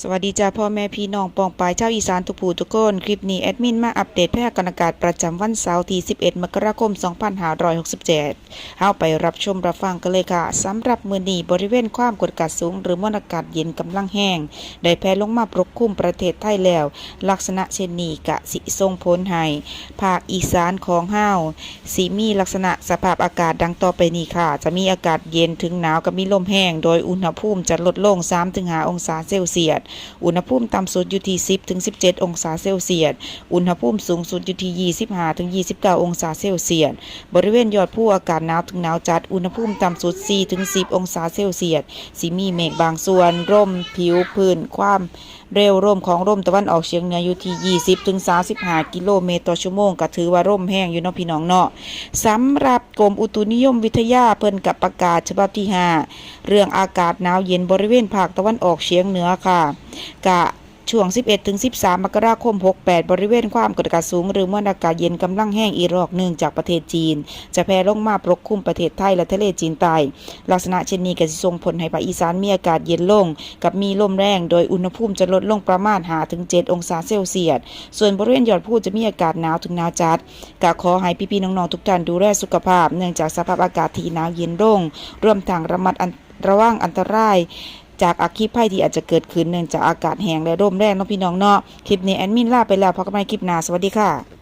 สวัสดีจ้าพ่อแม่พี่น้องปองปายเจ้าวอีสานทุกผู้ทุกคน คลิปนี้แอดมินมาอัปเดตพยากรณ์อากาศประจำวันเสาร์ที่ 11 มกราคม 2567เฮาไปรับชมรับฟังกันเลยค่ะสำหรับมือนีบริเวณความกดอากาศสูง หรือมวลอากาศเย็นกำลังแห้ง ได้แผ่ลงมาปกคลุมประเทศไทยแล้ว ลักษณะเช่นนี้กะสิส่งผลให้ภาคอีสานของเฮาสิมีลักษณะสภาพอากาศดังต่อไปนี้ค่ะ จะมีอากาศเย็นถึงหนาวกับมีลมแห้ง โดยอุณหภูมิจะลดลง 3-5 องศาเซลเซียสอุณหภูมิต่ำสุดอยู่ที่ 10ถึง17 องศาเซลเซียส อุณหภูมิสูงสุดอยู่ที่ 25ถึง29 องศาเซลเซียส บริเวณยอดภูอากาศหนาวถึงหนาวจัด อุณหภูมิต่ำสุด4ถึง10 องศาเซลเซียสสิมีเมฆบางส่วน ร่ม ผิวพื้น ความเร็วร่มของร่มตะวันออกเฉียงเหนืออยู่ที่ 20ถึง35 กิโลเมตรต่อชั่วโมงก็ถือว่าร่มแห้งอยู่เนาะพี่น้องเนาะสำหรับกรมอุตุนิยมวิทยาเพิ่นกับประกาศฉบับที่ 5 เรื่องอากาศหนาวเย็นบริเวณภาคตะวันออกเฉียงเหนือค่ะ กะช่วง 11 ถึง 13 มกราคม 68 บริเวณความกดอากาศสูง หรือมวลอากาศเย็นกำลังแห้งอีรอกหนึ่งจากประเทศจีน จะแผ่ลงมาปกคลุมประเทศไทยและทะเลจีนใต้ลักษณะเช่นนี้ก็จะส่งผลให้ภาคอีสานมีอากาศเย็นลง กับมีลมแรง โดยอุณหภูมิจะลดลงประมาณ5ถึง 7 องศาเซลเซียส ส่วนบริเวณยอดภูจะมีอากาศหนาวถึงหนาวจัดกะขอให้พี่ๆน้องๆทุกท่านดูแลสุขภาพ เนื่องจากสภาพอากาศที่หนาวเย็นลงรวมทั้งระมัดระวังอันตราย จากอัคคีภัยที่อาจจะเกิดขึ้นเนื่องจากอากาศแห้งและร่มแรงเนาะพี่น้องเนาะคลิปนี้แอดมินลาไปแล้วพบกันใหม่คลิปหน้าสวัสดีค่ะ